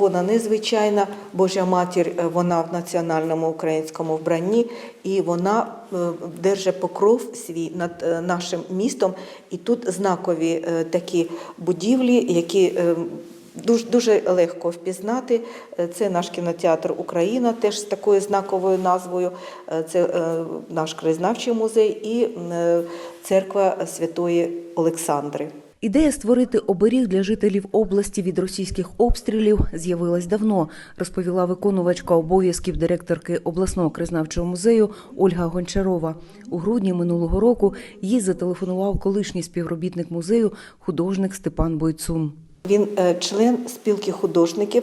ікона незвичайна. Божа матір, е, вона в національному українському вбранні, і вона е, держить покров свій над е, нашим містом. І тут знакові такі будівлі, які Дуже, дуже легко впізнати. Це наш кінотеатр Україна, теж з такою знаковою назвою. Це наш краєзнавчий музей і церква Святої Олександри. Ідея створити оберіг для жителів області від російських обстрілів з'явилась давно, розповіла виконувачка обов'язків директорки обласного кризнавчого музею Ольга Гончарова. У грудні минулого року їй зателефонував колишній співробітник музею, художник Степан Бойцун. Він е, член спілки художників.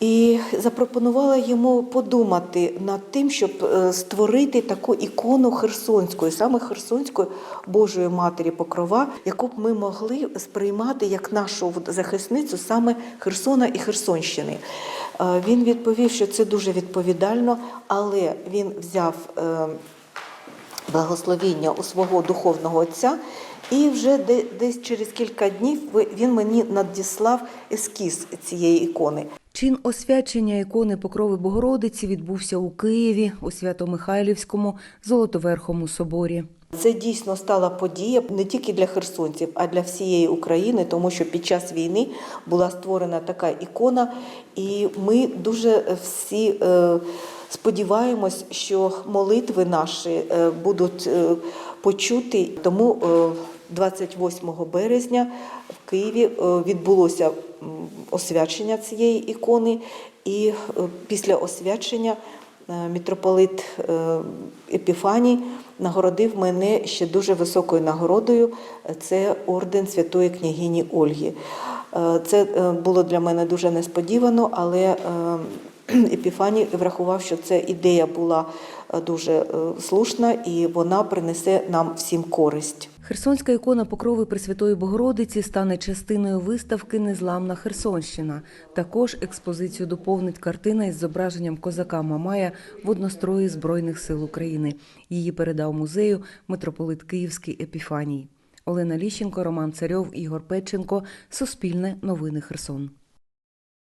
І запропонувала йому подумати над тим, щоб е, створити таку ікону Херсонської, саме Херсонської Божої Матері Покрова, яку б ми могли сприймати як нашу захисницю саме Херсона і Херсонщини. Е, Він відповів, що це дуже відповідально, але він взяв е, благословіння у свого духовного отця. І вже десь через кілька днів він мені надіслав ескіз цієї ікони. Чин освячення ікони Покрови Богородиці відбувся у Києві у Свято-Михайлівському Золотоверхому соборі. Це дійсно стала подія не тільки для херсонців, а для всієї України, тому що під час війни була створена така ікона, і ми дуже всі е, сподіваємось, що молитви наші е, будуть е, почуті. Тому е, 28 березня в Києві е, відбулося освячення цієї ікони, і е, після освячення е, митрополит е, Епіфаній нагородив мене ще дуже високою нагородою. Це орден Святої княгині Ольги. Це було для мене дуже несподівано, але Епіфаній врахував, що ця ідея була дуже слушна і вона принесе нам всім користь. Херсонська ікона Покрови Пресвятої Богородиці стане частиною виставки Незламна Херсонщина. Також експозицію доповнить картина із зображенням козака Мамая в однострої Збройних сил України. Її передав музею митрополит Київський Епіфаній. Олена Ліщенко, Роман Царьов, Ігор Петченко. Суспільне новини Херсон.